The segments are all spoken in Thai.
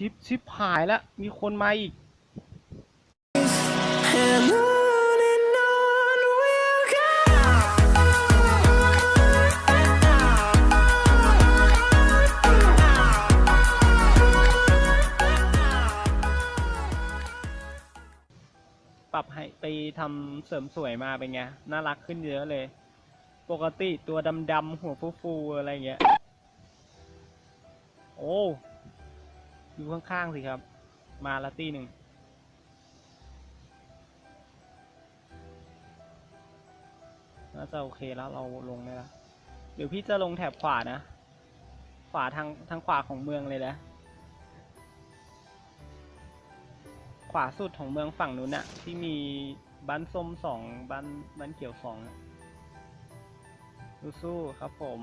ชิปชิปหายแล้ว มีคนมาอีก And on and on we'll go. ปรับให้ไปทำเสริมสวยมาเป็นไง น่ารักขึ้นเยอะเลย ปกติตัวดำๆหัวฟูๆอะไรเงี้ย โอ้ อยู่ข้างๆสิครับ มาละตีหนึ่งน่าจะโอเคแล้วเราลงได้แล้วเดี๋ยวพี่จะลงแถบขวานะ ขวาทางทางขวาของเมืองเลยนะ ขวาสุดของเมืองฝั่งนู้นน่ะที่มีบ้านส้มสองบ้านบ้านเขียวสองน่ะสู้ๆครับผม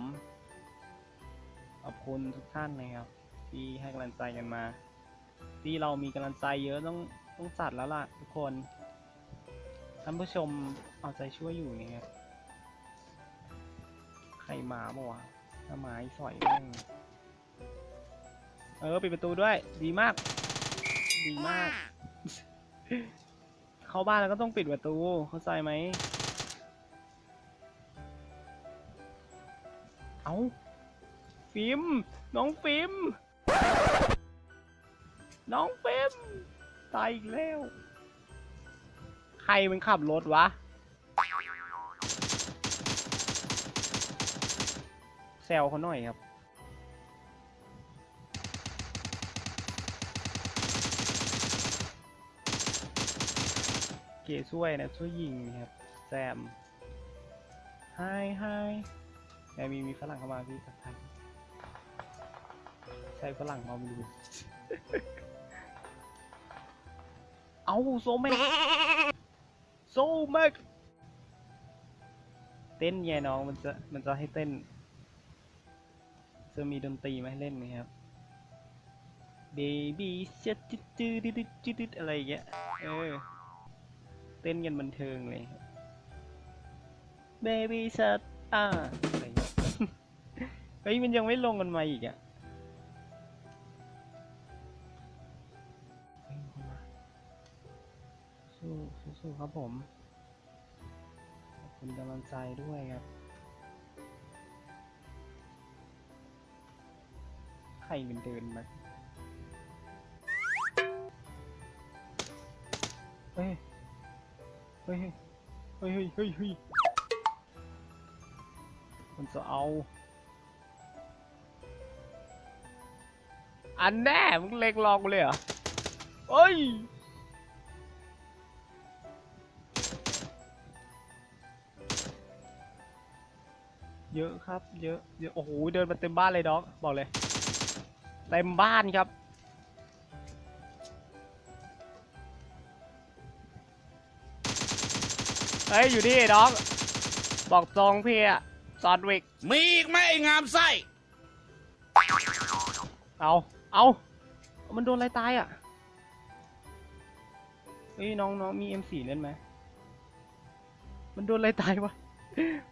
ขอบคุณทุกท่านนะครับ ที่ให้กำลังใจกันมา ที่เรามีกำลังใจเยอะต้องต้องจัดแล้วล่ะทุกคน ท่านผู้ชมเอาใจช่วยอยู่นะครับ ใครมาบ่วะถ้าไม้สอยแม่งเออปิดประตูด้วย ดีมาก ดีมาก เข้าบ้านแล้วก็ต้องปิดประตู เข้าใจไหม เอาฟิล์มน้องฟิล์ม น้องฟิล์มตายอีกแล้ว ใครมันขับรถวะแซวเขาหน่อยครับ เก๋ช่วยนะช่วยยิงนะครับแซมไฮไฮแมมีมีฝรั่งเข้ามาพี่ทักทายใช่ฝรั่งมาไม่รู้ เอาโซแม็กโซแม็กเต้นไงน้องมันจะมันจะให้เต้น จะมีดนตรีมาให้เล่นไหมครับ Baby ชัดจุดจุดจุดจุดอะไรเงี้ยเออเต้นกันบันเทิงเลยครับ Baby ชัดอ่าอะไรเงี้ยเฮ้ยมันยังไม่ลงกันมาอีกอะ สู้สู้สู้ครับผม ขอบคุณกำลังใจด้วยครับ ใครมันเดินมาเฮ้ย เฮ้ย เฮ้ย เฮ้ยเฮ้ยเฮ้ยมันจะเอา อันแน่ มึงเล็กลองกูเลยเหรอเฮ้ย เยอะครับ เยอะเยอะโอ้โหเดินมาเต็มบ้านเลยด็อกบอกเลยเต็มบ้านครับ เฮ้ย อยู่นี่ด็อก บอกตรงพี่อะซอนวิก มีอีกไหมไอ้งามไส้ เอา เอา มันโดนอะไรตายอะ เฮ้ยน้องน้องมี M4 เล่นไหม มันโดนอะไรตายวะ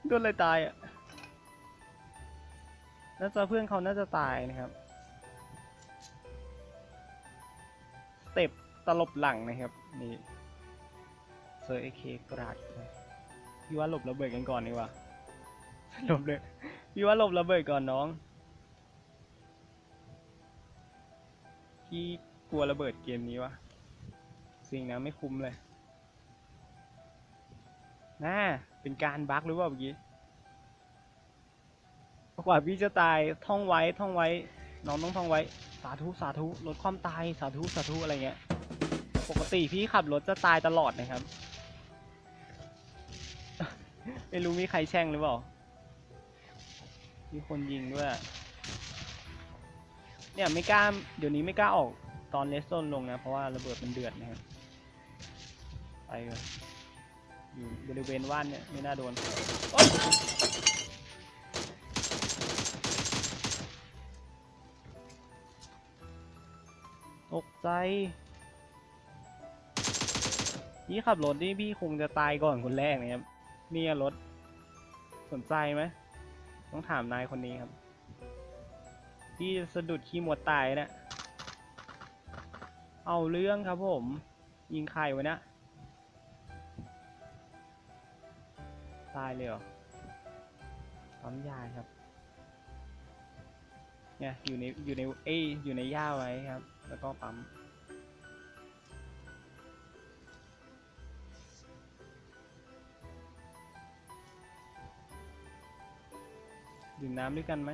โดนอะไรตายอะ น่าจะเพื่อนเขาน่าจะตายนะครับสเต็ปตลบหลังนะครับนี่เซอร์เอเคกราดพี่ว่าหลบระเบิดกันก่อนดีกว่าหลบเลยพี่ว่าหลบระเบิดก่อนน้องพี่กลัวระเบิดเกมนี้วะสิ่งนะไม่คุ้มเลยน่าเป็นการบั๊กหรือเปล่าเมื่อกี้ กว่าพี่จะตายท่องไว้ท่องไว้ น้องต้องท่องไว้ สาธุสาธุลดความตายสาธุสาธุอะไรเงี้ย ปกติพี่ขับรถจะตายตลอดนะครับ ไม่รู้มีใครแช่งหรือเปล่า มีคนยิงด้วย เนี่ยไม่กล้าเดี๋ยวนี้ไม่กล้าออกตอนเลสโซนลงนะ เพราะว่าระเบิดมันเดือดนะครับ ไปเลยอยู่บริเวณว่านเนี่ยไม่น่าโดน ตกใจพี่ขับรถนี่พี่คงจะตายก่อนคนแรกนะครับเนี่ยรถ สนใจไหมต้องถามนายคนนี้ครับพี่สะดุดขี้หมดตายนะเอาเรื่องครับผม ยิงใครวะเนี่ยตายเลยเหรอปั๊มยาครับ เนี่ยอยู่ในอยู่ในเอ้ยอยู่ในหญ้าไว้ครับ แล้วก็ปั๊มดื่มน้ำด้วยกันไหม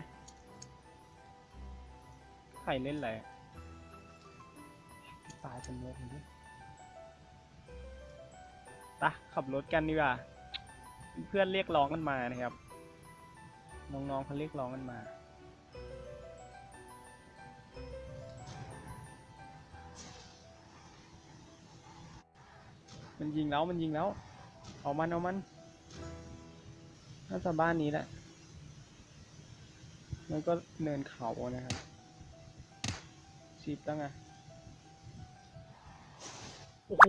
ใครเล่นอะไรตายเป็นโมกเลยปะขับรถกันดีกว่า เพื่อนเรียกร้องกันมานะครับ น้องๆเขาเรียกร้องกันมา มันยิงแล้วมันยิงแล้ว เอามันเอามันน่าจะบ้านนี้แหละ มันก็เนินเขานะครับชีบตั้งไง โอ้โห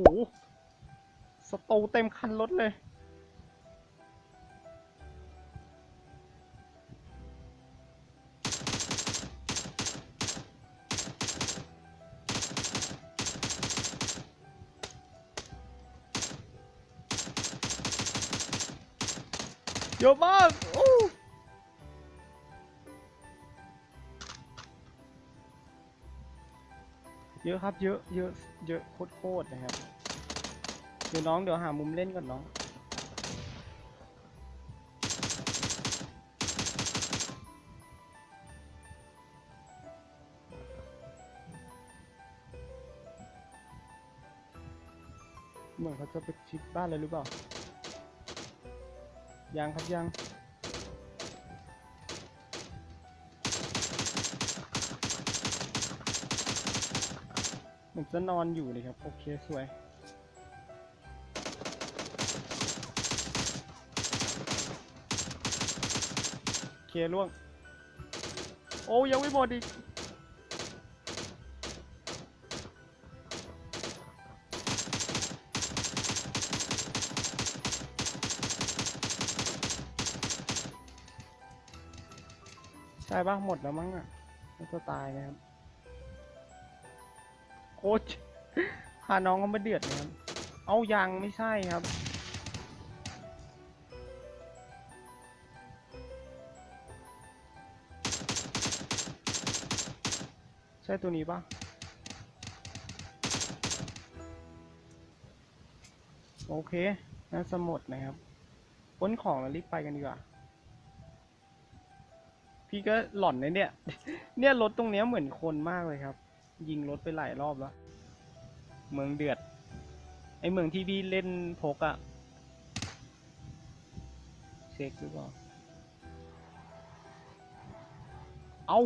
สตูเต็มคันรถเลย เยอะครับเยอะเยอะเยอะโคตรๆนะครับ เดี๋ยวน้องเดี๋ยวหามุมเล่นก่อนน้องเหมือนเขาจะไปชิดบ้านเลยหรือเปล่า ยังครับยัง มจะนอนอยู่เลยครับ โอเค สวย โอเคล่วง โอ้ยังไม่หมดอีกใช่ปะหมดแล้วมั้งอะมันจะตายนะครับ โค้ชพาน้องเขามาเดือดนะครับ เอายังไม่ใช่ครับ ใช่ตัวนี้ปะโอเคน่าจะหมดนะครับพ้นของแล้วรีบไปกันดีกว่า พี่ก็หล่อนเลยเนี่ย เนี่ยรถตรงเนี้ยเหมือนคนมากเลยครับ ยิงรถไปหลายรอบแล้ว เมืองเดือด ไอเมืองที่พี่เล่นพกอะเช็คหรือเปล่า เอา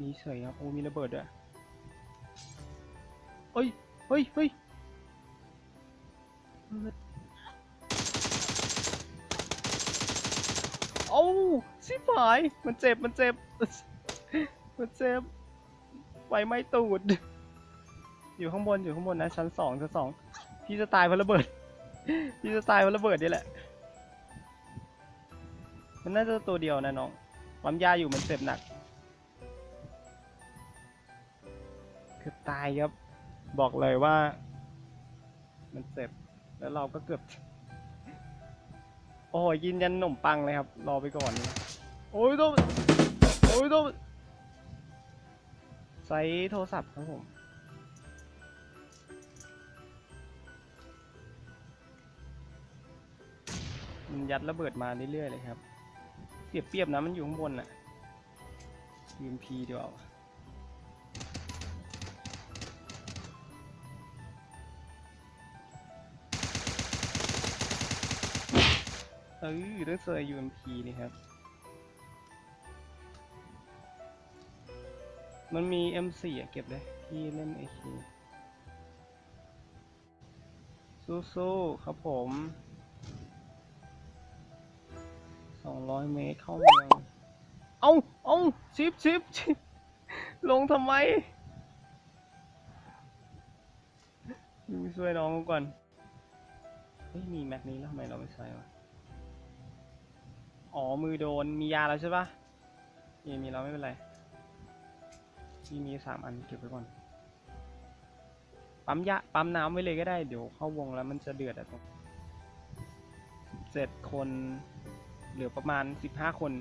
มีเฉยครับ โอ้มีระเบิดด้วยเฮ้ย เฮ้ย เฮ้ย หาย มันเจ็บ มันเจ็บ มันเจ็บไฟไหม้ตูด อยู่ข้างบน อยู่ข้างบนนะ ชั้นสองชั้นสอง พี่จะตายเพราะระเบิด พี่จะตายเพราะระเบิดนี่แหละ มันน่าจะตัวเดียวนะน้องปั๊มยาอยู่มันเจ็บหนัก เกือบตายครับ บอกเลยว่า มันเจ็บ แล้วเราก็เกือบ โอ้ยกินยันขนมปังเลยครับ รอไปก่อนนะ อ้ยต้องโอ้ยต้องใช้โทรศัพท์ครับผมมันยัดระเบิดมาเรื่อยๆเลยครับเสียเปรียบนะมันอยู่ข้างบนน่ะยืมพีเดียวาเออต้องเซอร์ UMP นี่ครับ มันมี M4 อะเก็บเลยพี่เล่น AK สู้ๆครับผมสองร้อยเมตรเข้าเมือง เอาเอาชิปชิปชิปลงทำไมดูช่วยน้องก่อน เฮ้ย มีแม็กนี้แล้วทำไมเราไม่ใช้วะ อ๋อ มือโดน มียาแล้วใช่ปะมีมีแล้วไม่เป็นไร พี่มีสามอันเก็บไว้ก่อน ปั๊มยาปั๊มน้ำไว้เลยก็ได้ เดี๋ยวเข้าวงแล้วมันจะเดือดอะตรงเจ็ดคน เหลือประมาณสิบห้าคน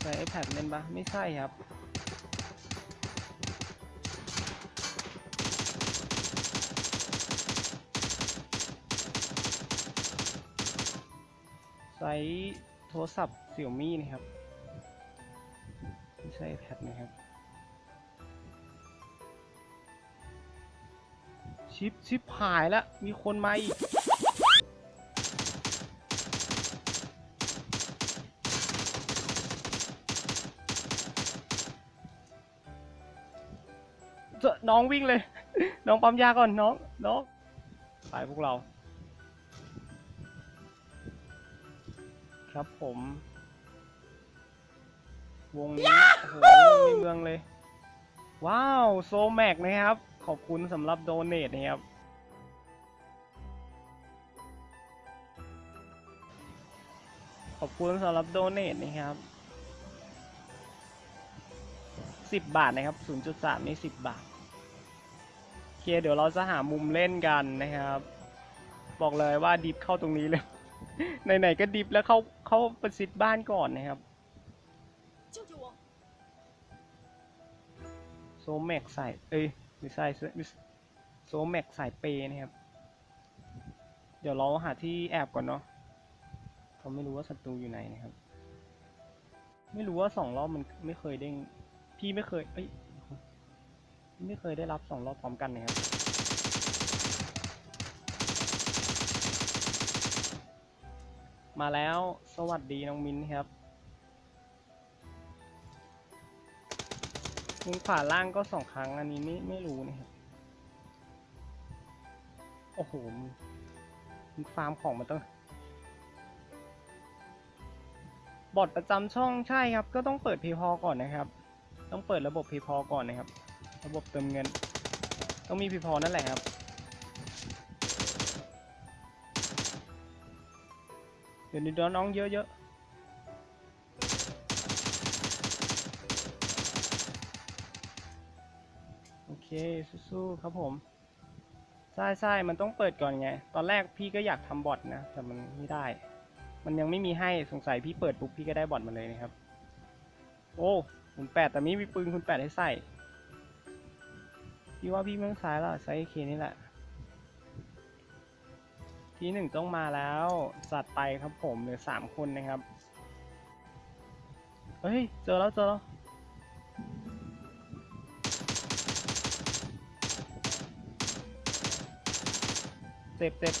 ใช้ iPad เล่นปะไม่ใช่ครับใช้โทรศัพท์เสี่ยวมี่นะครับ ไม่ใช่ iPad นะครับ ชิปชิปหายแล้ว มีคนมาอีกเจอน้องวิ่งเลย น้องปั๊มยาก่อนน้อง น้องไปพวกเรา ครับผม วงนี้โอ้โหในเมืองเลย ว้าว โซแม็กนะครับ ขอบคุณสำหรับโดเนทนะครับ ขอบคุณสำหรับโดเนทนะครับสิบบาทนะครับศูนย์จุดสามนี่สิบบาทโอเคเดี๋ยวเราจะหามุมเล่นกันนะครับ บอกเลยว่าดิฟเข้าตรงนี้เลยไหนๆก็ดิฟแล้วเข้าเข้าประสิทธิ์บ้านก่อนนะครับโซแม็กใส่ เอ้ย ม่ใช่ไม่ใช่โซแม็กสายเปย์นะครับ เดี๋ยวเราหาที่แอบก่อนเนาะเราไม่รู้ว่าศัตรูอยู่ไหนนะครับ ไม่รู้ว่าสองรอบมันไม่เคยเด้งพี่ไม่เคยเอ้ยไม่เคยได้รับสองรอบพร้อมกันนะครับมาแล้วสวัสดีน้องมิ้นครับ มุมขวาล่างก็สองครั้งอันนี้ไม่ไม่รู้นะครับโอ้โหมันฟาร์มของมันต้องบอทประจำช่องใช่ครับ ก็ต้องเปิด PayPal ก่อนนะครับ ต้องเปิดระบบ PayPal ก่อนนะครับ ระบบเติมเงิน ต้องมี PayPal นั่นแหละครับเดี๋ยวนี้น้องเยอะๆ สู้ๆครับผมใช่ใช่มันต้องเปิดก่อนไง ตอนแรกพี่ก็อยากทำบอทนะ แต่มันไม่ได้ มันยังไม่มีให้สงสัยพี่เปิดปุ๊บพี่ก็ได้บอทมาเลยนะครับ โอ้คุณแปดแต่ไม่มีปืนคุณแปดให้ใส่ พี่ว่าพี่ไม่องใช้แล้วใช้เคนี่แหละ ทีหนึ่งต้องมาแล้วจัดไปครับผมเหลือสามคนนะครับ เฮ้ย เจอแล้วเจอแล้ว เจ็บเจ็บ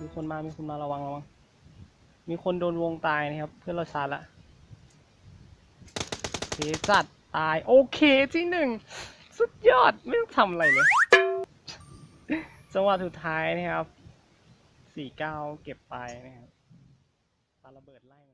มีคนมา มีคนมาระวังระวัง มีคนโดนวงตายนะครับ เพื่อนเราชาร์จละโอเคจัดตาย โอเคที่หนึ่ง สุดยอด ไม่ต้องทำอะไรเลย จังหวะสุดท้ายนะครับ สี่เก้าเก็บไปนะครับปาระเบิดไล่